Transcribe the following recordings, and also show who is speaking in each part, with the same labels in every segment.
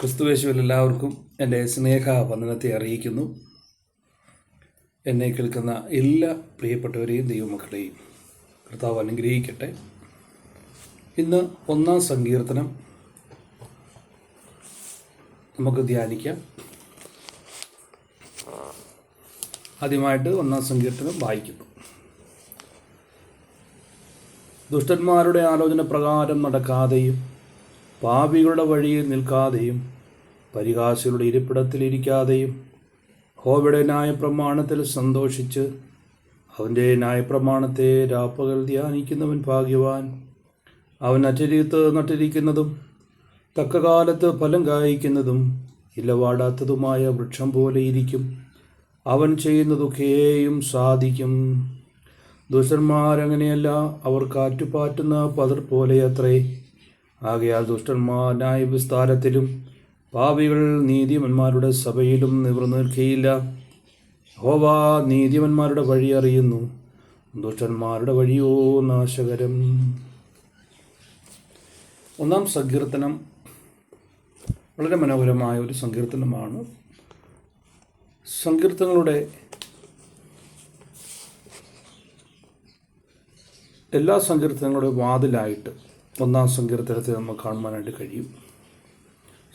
Speaker 1: ക്രിസ്തുവേശുവിൽ എല്ലാവർക്കും എന്റെ സ്നേഹ വന്ദനത്തെ അറിയിക്കുന്നു. എന്നെ കേൾക്കുന്ന എല്ലാ പ്രിയപ്പെട്ടവരെയും ദൈവമക്കളെയും കർത്താവ് അനുഗ്രഹിക്കട്ടെ. ഇന്ന് ഒന്നാം സങ്കീർത്തനം നമുക്ക് ധ്യാനിക്കാം. ആദ്യമായിട്ട് ഒന്നാം സങ്കീർത്തനം വായിക്കുന്നു. ദുഷ്ടന്മാരുടെ ആലോചന പ്രകാരം നടക്കാതെയും പാപികളുടെ വഴിയിൽ നിൽക്കാതെയും പരിഹാസികളുടെ ഇരിപ്പിടത്തിലിരിക്കാതെയും ഹോബയുടെ ന്യായപ്രമാണത്തിൽ സന്തോഷിച്ച് അവന്റെ ന്യായപ്രമാണത്തെ രാപ്പകൽ ധ്യാനിക്കുന്നവൻ ഭാഗ്യവാൻ. അവൻ അറ്റരിത്ത് നട്ടിരിക്കുന്നതും തക്കകാലത്ത് ഫലം കായ്ക്കുന്നതും ഇലവാടാത്തതുമായ വൃക്ഷം പോലെ ഇരിക്കും. അവൻ ചെയ്യുന്നതൊക്കെയും സാധിക്കും. ദുഷ്ടന്മാരങ്ങനെയല്ല അവർ കാറ്റുപാറ്റുന്ന പതിർ പോലെയത്രേ. ആകയാൽ ദുഷ്ടന്മാർ വിസ്താരത്തിലും പാപികൾ നീതിമന്മാരുടെ സഭയിലും നിവർന്നു നിൽക്കുകയില്ല ഹോവ നീതിമന്മാരുടെ വഴി അറിയുന്നു. ദുഷ്ടന്മാരുടെ വഴിയോ നാശകരം. ഒന്നാം സങ്കീർത്തനം വളരെ മനോഹരമായ ഒരു സങ്കീർത്തനമാണ്. സങ്കീർത്തനങ്ങളുടെ എല്ലാ സങ്കീർത്തനങ്ങളുടെ വാതിലായിട്ട് ഒന്നാം സങ്കീർത്തനത്തെ നമുക്ക് കാണുവാനായിട്ട് കഴിയും.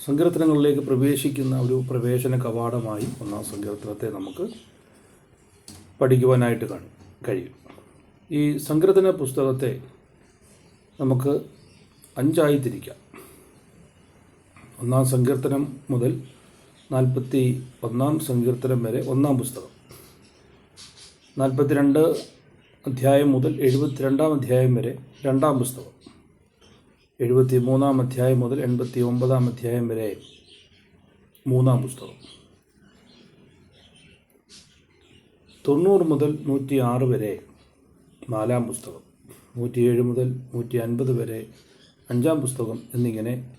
Speaker 1: സങ്കീർത്തനങ്ങളിലേക്ക് പ്രവേശിക്കുന്ന ഒരു പ്രവേശന കവാടമായി ഒന്നാം സങ്കീർത്തനത്തെ നമുക്ക് പഠിക്കുവാനായിട്ട് കാണും കഴിയും. ഈ സങ്കീർത്തന പുസ്തകത്തെ നമുക്ക് അഞ്ചായി തിരിക്കാം. ഒന്നാം സങ്കീർത്തനം മുതൽ നാൽപ്പത്തി ഒന്നാം സങ്കീർത്തനം വരെ ഒന്നാം പുസ്തകം. നാൽപ്പത്തിരണ്ട് അധ്യായം മുതൽ എഴുപത്തിരണ്ടാം അധ്യായം വരെ രണ്ടാം പുസ്തകം. എഴുപത്തി മൂന്നാം അധ്യായം മുതൽ എൺപത്തി ഒമ്പതാം അധ്യായം വരെ മൂന്നാം പുസ്തകം. തൊണ്ണൂറ് മുതൽ നൂറ്റി ആറ് വരെ നാലാം പുസ്തകം. നൂറ്റിയേഴ് മുതൽ നൂറ്റി അൻപത് വരെ അഞ്ചാം പുസ്തകം എന്നിങ്ങനെ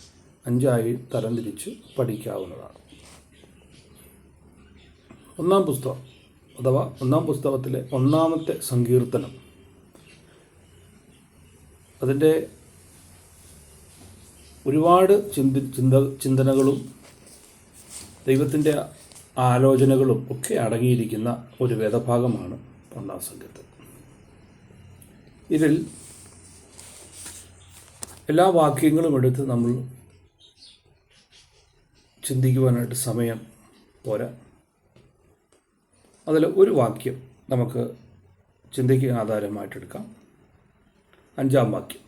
Speaker 1: അഞ്ചായി തരംതിരിച്ച് പഠിക്കാവുന്നതാണ്. ഒന്നാം പുസ്തകം അഥവാ ഒന്നാം പുസ്തകത്തിലെ ഒന്നാമത്തെ സങ്കീർത്തനം. അതിന്റെ ഒരുപാട് ചിന്തി ചിന്ത ചിന്തനകളും ദൈവത്തിന്റെ ആലോചനകളും ഒക്കെ അടങ്ങിയിരിക്കുന്ന ഒരു വേദഭാഗമാണ് ഒന്നാം സംഘത്ത് ഇതിൽ എല്ലാ വാക്യങ്ങളും എടുത്ത് നമ്മൾ ചിന്തിക്കുവാനായിട്ട് സമയം പോരാ. അതിൽ ഒരു വാക്യം നമുക്ക് ചിന്തയ്ക്ക് ആധാരമായിട്ടെടുക്കാം. അഞ്ചാം വാക്യം.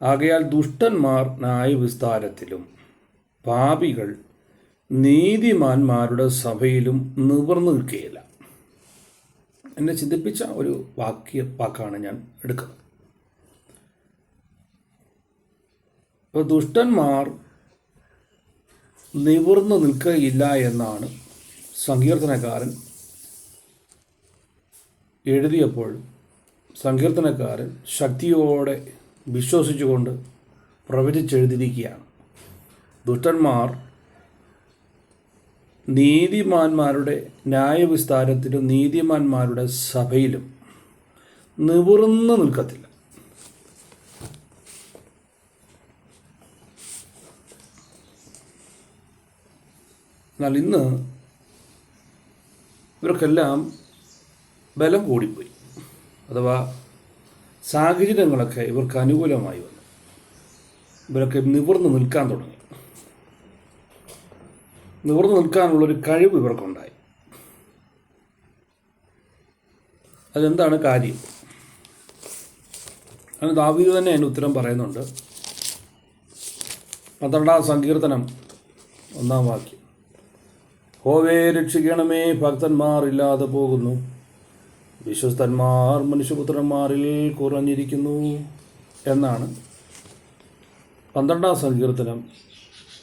Speaker 1: ആകയാൽ ദുഷ്ടന്മാർ ന്യായവിസ്താരത്തിലും പാപികൾ നീതിമാന്മാരുടെ സഭയിലും നിവർന്നു നിൽക്കുകയില്ല. എന്നെ ചിന്തിപ്പിച്ച ഒരു വാക്യ വാക്കാണ് ഞാൻ എടുക്കുന്നത്. ഇപ്പോൾ ദുഷ്ടന്മാർ നിവർന്നു നിൽക്കുകയില്ല എന്നാണ് സങ്കീർത്തനക്കാരൻ എഴുതിയപ്പോൾ സങ്കീർത്തനക്കാരൻ ശക്തിയോടെ വിശ്വസിച്ചുകൊണ്ട് പ്രവചിച്ചെഴുതിയിരിക്കുകയാണ്. ദുഷ്ടന്മാർ നീതിമാന്മാരുടെ ന്യായവിസ്താരത്തിലും നീതിമാന്മാരുടെ സഭയിലും നിവർന്നു നിൽക്കത്തില്ല. എന്നാൽ ഇന്ന് ഇവർക്കെല്ലാം ബലം കൂടിപ്പോയി. അഥവാ സാഹചര്യങ്ങളൊക്കെ ഇവർക്ക് അനുകൂലമായി വന്നു. ഇവരൊക്കെ നിവർന്ന് നിൽക്കാൻ തുടങ്ങി. നിവർന്ന് നിൽക്കാനുള്ളൊരു കഴിവ് ഇവർക്കുണ്ടായി. അതെന്താണ് കാര്യം? അതിന് ദാവീദ് തന്നെ അതിന് ഉത്തരം പറയുന്നുണ്ട്. പന്ത്രണ്ടാം സങ്കീർത്തനം ഒന്നാം വാക്യം. ഹോവേ രക്ഷിക്കണമേ ഭക്തന്മാർ ഇല്ലാതെ പോകുന്നു. വിശ്വസ്തന്മാർ മനുഷ്യപുത്രന്മാരിൽ കുറഞ്ഞിരിക്കുന്നു എന്നാണ് പന്ത്രണ്ടാം സങ്കീർത്തനം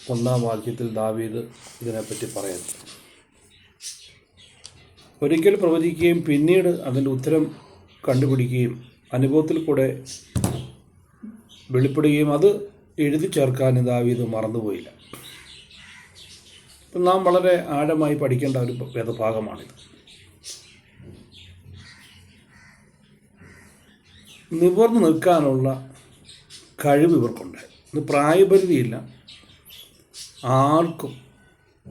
Speaker 1: ഒന്നാം വാക്യത്തിൽ ദാവീദ് ഇതിനെപ്പറ്റി പറയുന്നത്. ഒരിക്കൽ പ്രവചിക്കുകയും പിന്നീട് അതിന്റെ ഉത്തരം കണ്ടുപിടിക്കുകയും അനുഭവത്തിൽ കൂടെ വെളിപ്പെടുകയും അത് എഴുതി ചേർക്കാൻ ദാവീദ് മറന്നുപോയില്ല. നാം വളരെ ആഴമായി പഠിക്കേണ്ട ഒരു വേദഭാഗമാണിത്. നിവർന്നു നിൽക്കാനുള്ള കഴിവ് ഇവർക്കുണ്ട്. ഇത് പ്രായപരിധിയില്ല. ആർക്കും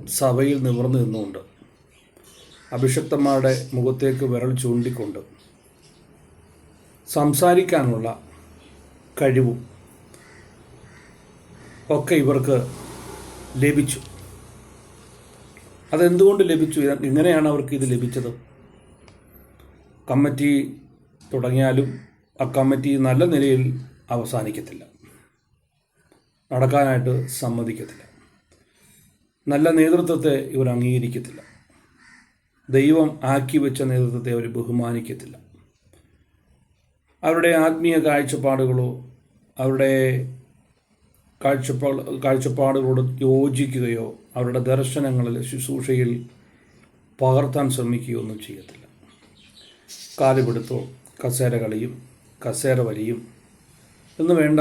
Speaker 1: സഭയിൽ നിവർന്നു നിന്നുകൊണ്ട് അഭിഷക്തന്മാരുടെ മുഖത്തേക്ക് വിരൽ ചൂണ്ടിക്കൊണ്ട് സംസാരിക്കാനുള്ള കഴിവും ഒക്കെ ഇവർക്ക് ലഭിച്ചു. അതെന്തുകൊണ്ട് ലഭിച്ചു? എങ്ങനെയാണ് അവർക്ക് ഇത് ലഭിച്ചത്. കമ്മിറ്റി തുടങ്ങിയാലും കമ്മിറ്റി നല്ല നിലയിൽ അവസാനിക്കത്തില്ല. നടക്കാനായിട്ട് സമ്മതിക്കത്തില്ല. നല്ല നേതൃത്വത്തെ ഇവർ അംഗീകരിക്കത്തില്ല. ദൈവം ആക്കി വെച്ച നേതൃത്വത്തെ അവർ ബഹുമാനിക്കത്തില്ല. അവരുടെ ആത്മീയ കാഴ്ചപ്പാടുകളോ അവരുടെ കാഴ്ചപ്പാട് കാഴ്ചപ്പാടുകളോട് യോജിക്കുകയോ അവരുടെ ദർശനങ്ങളിൽ ശുശ്രൂഷയിൽ പകർത്താൻ ശ്രമിക്കുകയോ ഒന്നും ചെയ്യത്തില്ല. കാലുപിടുത്തോ കസേര കളിയും കസേര വലിയും. എന്ന് വേണ്ട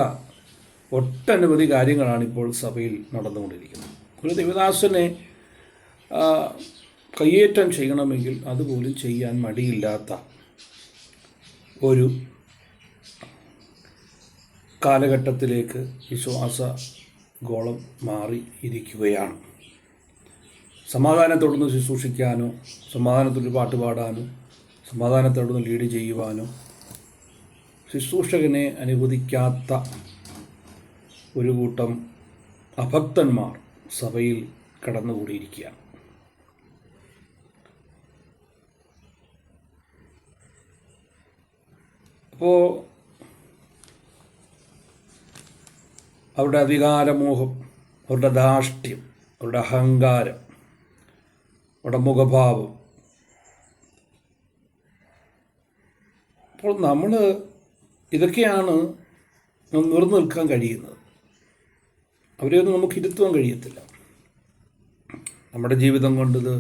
Speaker 1: ഒട്ടനവധി കാര്യങ്ങളാണ് ഇപ്പോൾ സഭയിൽ നടന്നുകൊണ്ടിരിക്കുന്നത്. ഒരു ദേവദാസനെ കയ്യേറ്റം ചെയ്യണമെങ്കിൽ അതുപോലും ചെയ്യാൻ മടിയില്ലാത്ത ഒരു കാലഘട്ടത്തിലേക്ക് വിശ്വാസ ഗോളം മാറി ഇരിക്കുകയാണ്. സമാധാനത്തോടൊന്ന് ശുശ്രൂഷിക്കാനോ സമാധാനത്തോട് പാട്ട് പാടാനോ സമാധാനത്തോടൊന്ന് ലീഡ് ചെയ്യുവാനോ ശുശ്രൂഷകനെ അനുവദിക്കാത്ത ഒരു കൂട്ടം അഭക്തന്മാർ സഭയിൽ കടന്നുകൂടിയിരിക്കുകയാണ്. അപ്പോൾ അവരുടെ അധികാരമോഹം അവരുടെ ധാർഷ്ട്യം അവരുടെ അഹങ്കാരം അവരുടെ മുഖഭാവം. അപ്പോൾ നമ്മൾ ഇതൊക്കെയാണ് നിവർന്നു നിൽക്കാൻ കഴിയുന്നത്. അവരെ ഒന്നും നമുക്ക് ഇരുത്തുവാൻ കഴിയത്തില്ല. നമ്മുടെ ജീവിതം കൊണ്ടിത്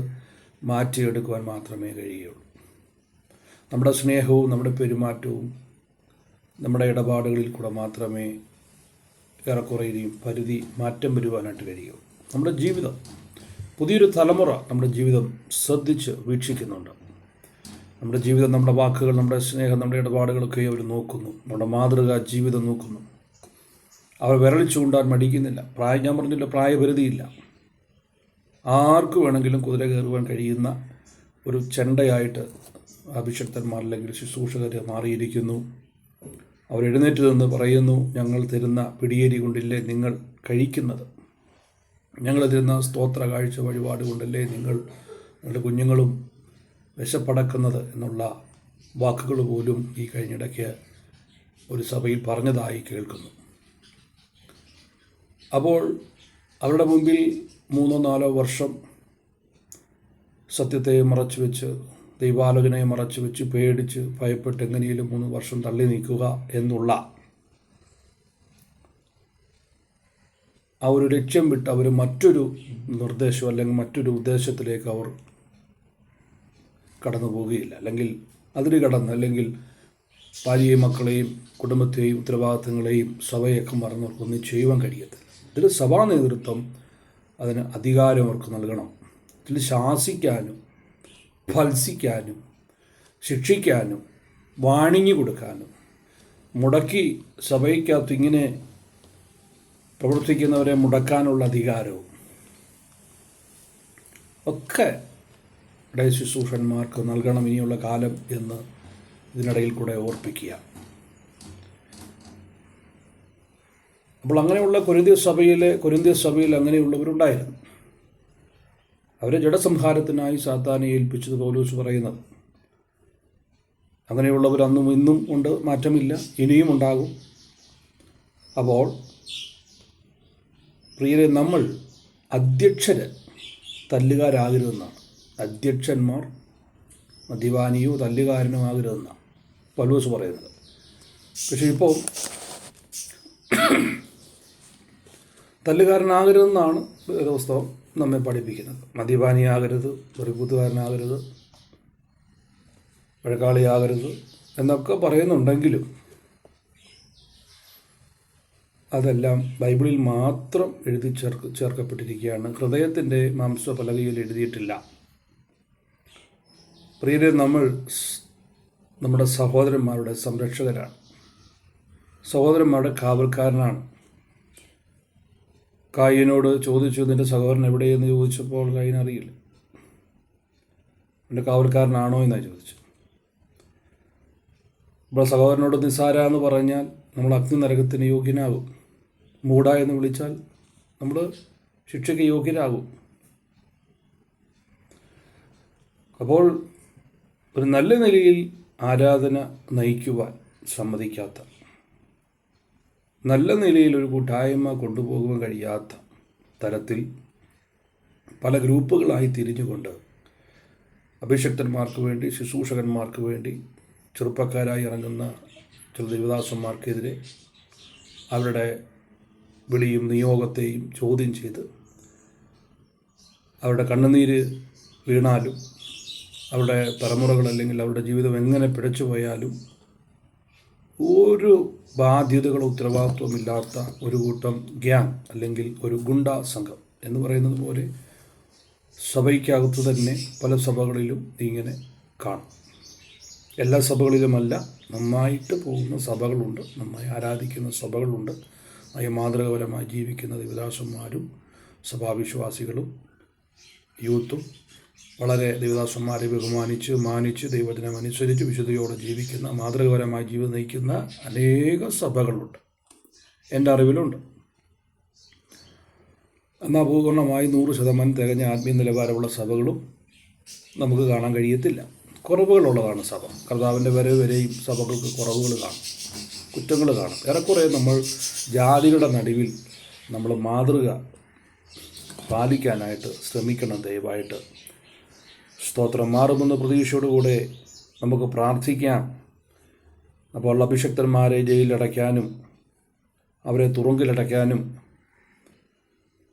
Speaker 1: മാറ്റിയെടുക്കുവാൻ മാത്രമേ കഴിയുള്ളൂ. നമ്മുടെ സ്നേഹവും നമ്മുടെ പെരുമാറ്റവും നമ്മുടെ ഇടപാടുകളിൽ കൂടെ മാത്രമേ ഏറെക്കുറെ ഇനിയും പരിധി മാറ്റം വരുവാനായിട്ട് കഴിയുള്ളൂ നമ്മുടെ ജീവിതം പുതിയൊരു തലമുറ നമ്മുടെ ജീവിതം ശ്രദ്ധിച്ച് വീക്ഷിക്കുന്നുണ്ട്. നമ്മുടെ ജീവിതം നമ്മുടെ വാക്കുകൾ നമ്മുടെ സ്നേഹം നമ്മുടെ ഇടപാടുകളൊക്കെ അവർ നോക്കുന്നു. നമ്മുടെ മാതൃക ജീവിതം നോക്കുന്നു. അവർ വിരൽ ചൂണ്ടാൻ മടിക്കുന്നില്ല. പ്രായം ഞാൻ പറഞ്ഞില്ല പ്രായപരിധിയില്ല. ആർക്ക് വേണമെങ്കിലും കുതിര കയറുവാൻ കഴിയുന്ന ഒരു ചെണ്ടയായിട്ട് അഭിഷക്തന്മാർ അല്ലെങ്കിൽ ശുശ്രൂഷകർ മാറിയിരിക്കുന്നു. അവർ എഴുന്നേറ്റ് നിന്ന് പറയുന്നു ഞങ്ങൾ തരുന്ന പിടിയേരി കൊണ്ടില്ലേ നിങ്ങൾ കഴിക്കുന്നത്? ഞങ്ങൾ തരുന്ന സ്തോത്ര കാഴ്ച വഴിപാട് കൊണ്ടല്ലേ നിങ്ങൾ നിങ്ങളുടെ കുഞ്ഞുങ്ങളും വിശപ്പടക്കുന്നത് എന്നുള്ള വാക്കുകൾ പോലും ഈ കഴിഞ്ഞിടയ്ക്ക് ഒരു സഭയിൽ പറഞ്ഞതായി കേൾക്കുന്നു. അപ്പോൾ അവരുടെ മുമ്പിൽ മൂന്നോ നാലോ വർഷം സത്യത്തെ മറച്ചു വെച്ച് ദൈവാലോചനയെ മറച്ചു വെച്ച് പേടിച്ച് ഭയപ്പെട്ട് എങ്ങനെയും മൂന്ന് വർഷം തള്ളി നീക്കുക എന്നുള്ള ആ ഒരു ലക്ഷ്യം വിട്ട് അവർ മറ്റൊരു നിർദ്ദേശം അല്ലെങ്കിൽ മറ്റൊരു ഉദ്ദേശത്തിലേക്ക് അവർ കടന്നു പോവുകയില്ല. അല്ലെങ്കിൽ അതിന് കടന്ന് അല്ലെങ്കിൽ ഭാര്യയെയും മക്കളെയും കുടുംബത്തെയും ഉത്തരവാദിത്തങ്ങളെയും സഭയൊക്കെ മറന്നവർക്കൊന്നും ചെയ്യുവാൻ കഴിയത്തില്ല. ഇതിൽ സഭാ നേതൃത്വം അതിന് അധികാരം അവർക്ക് നൽകണം. ഇതിൽ ശാസിക്കാനും ഫത്സിക്കാനും ശിക്ഷിക്കാനും വാണിങ്ങി കൊടുക്കാനും മുടക്കി സഭയ്ക്കകത്ത് ഇങ്ങനെ പ്രവർത്തിക്കുന്നവരെ മുടക്കാനുള്ള അധികാരവും ഒക്കെ ഇടയ ശുശ്രൂഷന്മാർക്ക് നൽകണം ഇനിയുള്ള കാലം എന്ന് ഇതിനിടയിൽ കൂടെ ഓർപ്പിക്കുക. അപ്പോൾ അങ്ങനെയുള്ള കൊരിന്ത്യ സഭയിലെ കൊരിന്ത്യ സഭയിൽ അങ്ങനെയുള്ളവരുണ്ടായിരുന്നു. അവരെ ജഡസംഹാരത്തിനായി സാത്താനെ ഏൽപ്പിച്ചത് പൗലോസ് പറയുന്നത്. അങ്ങനെയുള്ളവർ അന്നും ഇന്നും ഉണ്ട് മാറ്റമില്ല ഇനിയും ഉണ്ടാകും. അപ്പോൾ പ്രിയരെ നമ്മൾ അധ്യക്ഷര് തല്ലുകാരാകരുതെന്നാണ്. അധ്യക്ഷന്മാർ മദ്യപാനിയോ തല്ലുകാരനോ ആകരുതെന്ന പൗലോസ് പറയുന്നത്. പക്ഷേ ഇപ്പോൾ തല്ലുകാരനാകരുതെന്നാണ് പുസ്തകം നമ്മെ പഠിപ്പിക്കുന്നത്. മദ്യപാനിയാകരുത് വെറിപ്പൂത്തുകാരനാകരുത് വഴക്കാളിയാകരുത് എന്നൊക്കെ പറയുന്നുണ്ടെങ്കിലും അതെല്ലാം ബൈബിളിൽ മാത്രം എഴുതി ചേർക്ക് ചേർക്കപ്പെട്ടിരിക്കുകയാണ്. ഹൃദയത്തിന്റെ മാംസ പലകയിൽ എഴുതിയിട്ടില്ല. പ്രിയരെ നമ്മൾ നമ്മുടെ സഹോദരന്മാരുടെ സംരക്ഷകരാണ്. സഹോദരന്മാരുടെ കാവൽക്കാരനാണ്. കായിനോട് ചോദിച്ചു നിന്റെ സഹോദരൻ എവിടെയെന്ന്? ചോദിച്ചപ്പോൾ കായിന് അറിയില്ല. എന്റെ കാവൽക്കാരനാണോ? എന്നാണ് ചോദിച്ചു. ഇപ്പോൾ സഹോദരനോട് നിസാര എന്ന് പറഞ്ഞാൽ നമ്മൾ അഗ്നി നരകത്തിന് യോഗ്യനാകും. മൂട എന്ന് വിളിച്ചാൽ നമ്മൾ ശിക്ഷയ്ക്ക് യോഗ്യരാകും. അപ്പോൾ ഒരു നല്ല നിലയിൽ ആരാധന നയിക്കുവാൻ സമ്മതിക്കാത്ത നല്ല നിലയിൽ ഒരു കൂട്ടായ്മ കൊണ്ടുപോകുവാൻ കഴിയാത്ത തരത്തിൽ പല ഗ്രൂപ്പുകളായി തിരിഞ്ഞുകൊണ്ട് അഭിഷക്തന്മാർക്ക് വേണ്ടി ശുശ്രൂഷകന്മാർക്ക് വേണ്ടി ചെറുപ്പക്കാരായി ഇറങ്ങുന്ന ചില ദേവദാസന്മാർക്കെതിരെ അവരുടെ വിളിയും നിയോഗത്തെയും ചോദ്യം ചെയ്ത് അവരുടെ കണ്ണുനീര് വീണാലും അവരുടെ തലമുറകൾ അല്ലെങ്കിൽ അവരുടെ ജീവിതം എങ്ങനെ പിഴച്ചു പോയാലും ഒരു ബാധ്യതകളോ ഉത്തരവാദിത്വമില്ലാത്ത ഒരു കൂട്ടം ഗ്യാങ് അല്ലെങ്കിൽ ഒരു ഗുണ്ട സംഘം എന്ന് പറയുന്നത് പോലെ സഭയ്ക്കകത്ത് തന്നെ പല സഭകളിലും ഇങ്ങനെ കാണും. എല്ലാ സഭകളിലുമല്ല നന്നായിട്ട് പോകുന്ന സഭകളുണ്ട് നന്നായി ആരാധിക്കുന്ന സഭകളുണ്ട്. നന്നായി മാതൃകപരമായി ജീവിക്കുന്ന ദേവദാസന്മാരും സഭാവിശ്വാസികളും യൂത്തും വളരെ ദേവദാസന്മാരെ ബഹുമാനിച്ച് മാനിച്ച് ദൈവത്തിനെ അനുസരിച്ച് വിശുദ്ധിയോടെ ജീവിക്കുന്ന മാതൃകപരമായി ജീവിതം നയിക്കുന്ന അനേക സഭകളുണ്ട്. എന്റെ അറിവിലുണ്ട്. എന്നാൽ പൂർണമായി നൂറ് ശതമാനം തികഞ്ഞ ആത്മീയ നിലവാരമുള്ള സഭകളും നമുക്ക് കാണാൻ കഴിയത്തില്ല. കുറവുകളുള്ളതാണ് സഭ. കർത്താവിന്റെ വരെ വരെയും സഭകൾക്ക് കുറവുകൾ കാണും. കുറ്റങ്ങൾ കാണും. ഏറെക്കുറെ നമ്മൾ ജാതികളുടെ നടുവിൽ നമ്മൾ മാതൃക പാലിക്കാനായിട്ട് ശ്രമിക്കണം ദയവായിട്ട്. സ്തോത്രം. മാറുമെന്ന പ്രതീക്ഷയോടുകൂടെ നമുക്ക് പ്രാർത്ഥിക്കാം. അപ്പോൾ അഭിഷക്തന്മാരെ ജയിലിലടയ്ക്കാനും അവരെ തുറങ്കിലടയ്ക്കാനും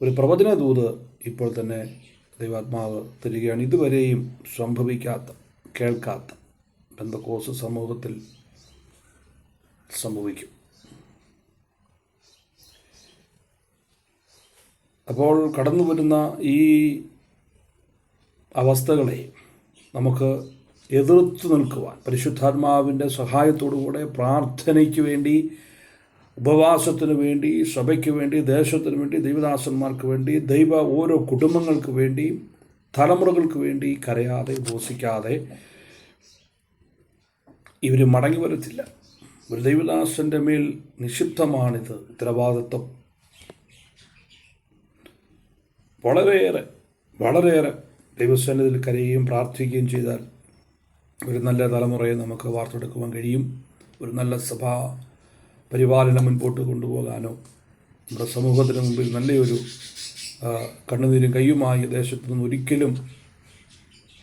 Speaker 1: ഒരു പ്രവചന ദൂത് ഇപ്പോൾ തന്നെ ദൈവാത്മാവ് തരികയാണ്. ഇതുവരെയും സംഭവിക്കാത്ത കേൾക്കാത്ത ബന്ധക്കോസ് സമൂഹത്തിൽ സംഭവിക്കും. അപ്പോൾ കടന്നു വരുന്ന ഈ അവസ്ഥകളെ നമുക്ക് എതിർത്ത് നിൽക്കുവാൻ പരിശുദ്ധാത്മാവിന്റെ സഹായത്തോടുകൂടെ പ്രാർത്ഥനയ്ക്ക് വേണ്ടി ഉപവാസത്തിന് വേണ്ടി സഭയ്ക്ക് വേണ്ടി ദേശത്തിന് വേണ്ടി ദൈവദാസന്മാർക്ക് വേണ്ടി ദൈവ ഓരോ കുടുംബങ്ങൾക്ക് വേണ്ടി തലമുറകൾക്ക് വേണ്ടി കരയാതെ ഉപസിക്കാതെ ഇവർ മടങ്ങി വരത്തില്ല. ഒരു ദൈവദാസന്റെ മേൽ നിഷിദ്ധമാണിത് ഉത്തരവാദിത്വം. വളരെയേറെ വളരെയേറെ ദൈവസന്നിധിയിൽ കരയുകയും പ്രാർത്ഥിക്കുകയും ചെയ്താൽ ഒരു നല്ല തലമുറയെ നമുക്ക് വാർത്തെടുക്കുവാൻ കഴിയും. ഒരു നല്ല സഭാ പരിപാലനം മുൻപോട്ട് കൊണ്ടുപോകാനോ നമ്മുടെ സമൂഹത്തിന് മുമ്പിൽ നല്ലൊരു കണ്ണുനീരും കയ്യുമായി ദേശത്തു നിന്ന് ഒരിക്കലും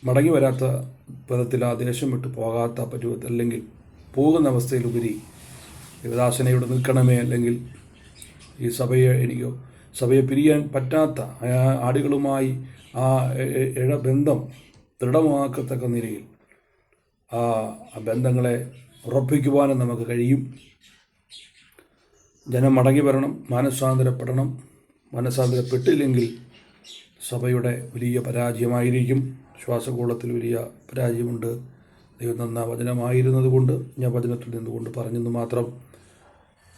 Speaker 1: മടങ്ങി വരാത്ത വിധത്തിൽ ആ ദേശം വിട്ട് പോകാത്ത പരുവത്തിൽ അല്ലെങ്കിൽ പോകുന്ന അവസ്ഥയിലുപരി ദേവദാസനെ ഇവിടെ നിൽക്കണമേ അല്ലെങ്കിൽ ഈ സഭയെ എനിക്കോ സഭയെ പിരിയാൻ പറ്റാത്ത ആടുകളുമായി ആ ഇഴബന്ധം ദൃഢമാക്കത്തക്ക നിലയിൽ ആ ആ ബന്ധങ്ങളെ ഉറപ്പിക്കുവാനും നമുക്ക് കഴിയും. ജനം മടങ്ങി വരണം മാനസാന്തരപ്പെടണം. മാനസാന്തരപ്പെട്ടില്ലെങ്കിൽ സഭയുടെ വലിയ പരാജയമായിരിക്കും. ശ്വാസകോളത്തിൽ വലിയ പരാജയമുണ്ട്. ദൈവം തന്ന വചനമായിരുന്നതുകൊണ്ട് ഞാൻ വചനത്തിൽ നിന്നുകൊണ്ട് പറഞ്ഞെന്ന് മാത്രം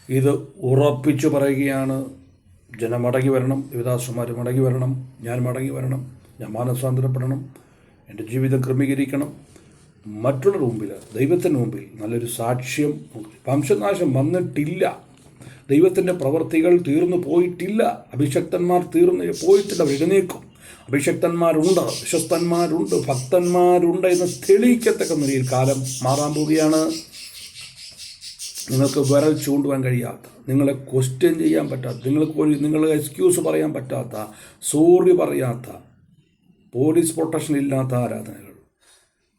Speaker 1: ഇത് ഉറപ്പിച്ചു പറയുകയാണ് ജനം മടങ്ങി വരണം യുവദാസന്മാർ മടങ്ങി വരണം ഞാൻ മടങ്ങി വരണം ഞാൻ മാനസാന്തരപ്പെടണം എന്റെ ജീവിതം ക്രമീകരിക്കണം. മറ്റുള്ളവരുടെ മുമ്പിൽ ദൈവത്തിന്റെ മുമ്പിൽ നല്ലൊരു സാക്ഷ്യം വംശനാശം വന്നിട്ടില്ല. ദൈവത്തിന്റെ പ്രവൃത്തികൾ തീർന്നു പോയിട്ടില്ല. അഭിഷക്തന്മാർ തീർന്നു പോയിട്ടില്ല. എഴുന്നേക്കും അഭിഷക്തന്മാരുണ്ട് വിശ്വസ്തന്മാരുണ്ട് ഭക്തന്മാരുണ്ട് എന്ന് തെളിയിക്കത്തക്ക നിലയിൽ കാലം മാറാൻ പോവുകയാണ്. നിങ്ങൾക്ക് വിരൽ ചൂണ്ടുവാൻ കഴിയാത്ത നിങ്ങളെ ക്വസ്റ്റ്യൻ ചെയ്യാൻ പറ്റാത്ത നിങ്ങൾക്ക് ഒരു നിങ്ങൾ എക്സ്ക്യൂസ് പറയാൻ പറ്റാത്ത സോറി പറയാത്ത പോലീസ് പ്രൊട്ടക്ഷൻ ഇല്ലാത്ത ആരാധനകൾ.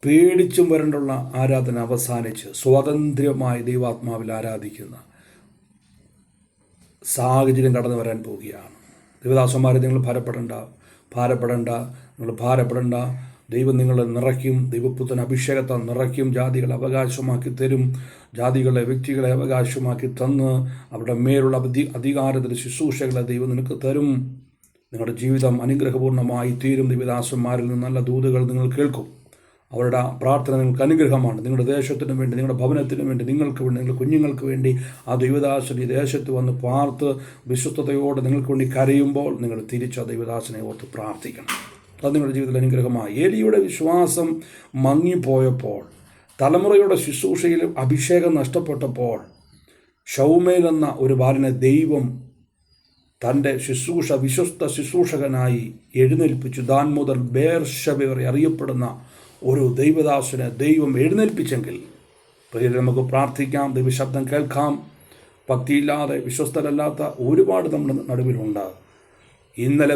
Speaker 1: പേടിച്ചും വരണ്ടുള്ള ആരാധന അവസാനിച്ച് സ്വാതന്ത്ര്യമായി ദൈവാത്മാവിൽ ആരാധിക്കുന്ന സാഹചര്യം കടന്നു വരാൻ പോവുകയാണ്. ദേവദാസന്മാരെ നിങ്ങൾ ഭാരപ്പെടേണ്ട ഭാരപ്പെടേണ്ട നിങ്ങൾ ഭാരപ്പെടേണ്ട. ദൈവം നിങ്ങളെ നിറയ്ക്കും ദൈവപുത്തൻ അഭിഷേകത്താൽ നിറയ്ക്കും ജാതികളെ അവകാശമാക്കി തരും ജാതികളെ വ്യക്തികളെ അവകാശമാക്കി തന്ന് അവരുടെ മേലുള്ള അധി അധികാരത്തിന്റെ ശുശ്രൂഷകളെ ദൈവം നിനക്ക് തരും. നിങ്ങളുടെ ജീവിതം അനുഗ്രഹപൂർണമായി തീരും. ദൈവദാസന്മാരിൽ നിന്ന് നല്ല ദൂതുകൾ നിങ്ങൾ കേൾക്കും. അവരുടെ പ്രാർത്ഥന നിങ്ങൾക്ക് അനുഗ്രഹമാണ്. നിങ്ങളുടെ ദേശത്തിനു വേണ്ടി നിങ്ങളുടെ ഭവനത്തിനു വേണ്ടി നിങ്ങൾക്ക് വേണ്ടി നിങ്ങളുടെ കുഞ്ഞുങ്ങൾക്ക് വേണ്ടി ആ ദൈവദാസൻ ഈ ദേശത്ത് വന്ന് പാർത്ത് വിശ്വസ്തയോടെ നിങ്ങൾക്ക് വേണ്ടി കരയുമ്പോൾ നിങ്ങൾ തിരിച്ച് ആ ദൈവദാസനെ ഓർത്ത് പ്രാർത്ഥിക്കണം. അത് നിങ്ങളുടെ ജീവിതത്തിൽ അനുഗ്രഹമായി. ഏലിയുടെ വിശ്വാസം മങ്ങിപ്പോയപ്പോൾ തലമുറയുടെ ശുശ്രൂഷയിലും അഭിഷേകം നഷ്ടപ്പെട്ടപ്പോൾ ഷൗമേൽ എന്ന ഒരു ബാലനെ ദൈവം തന്റെ ശുശ്രൂഷ വിശ്വസ്ത ശുശ്രൂഷകനായി എഴുന്നേൽപ്പിച്ചു. ദാൻ മുതൽ ബേർഷബ അറിയപ്പെടുന്ന ഒരു ദൈവദാസനെ ദൈവം എഴുന്നേൽപ്പിച്ചെങ്കിൽ പ്രിയരെ നമുക്ക് പ്രാർത്ഥിക്കാം ദൈവശബ്ദം കേൾക്കാം. ഭക്തിയില്ലാതെ വിശ്വസ്തരല്ലാത്ത ഒരുപാട് നമ്മുടെ നടുവിലുണ്ട്. ഇന്നലെ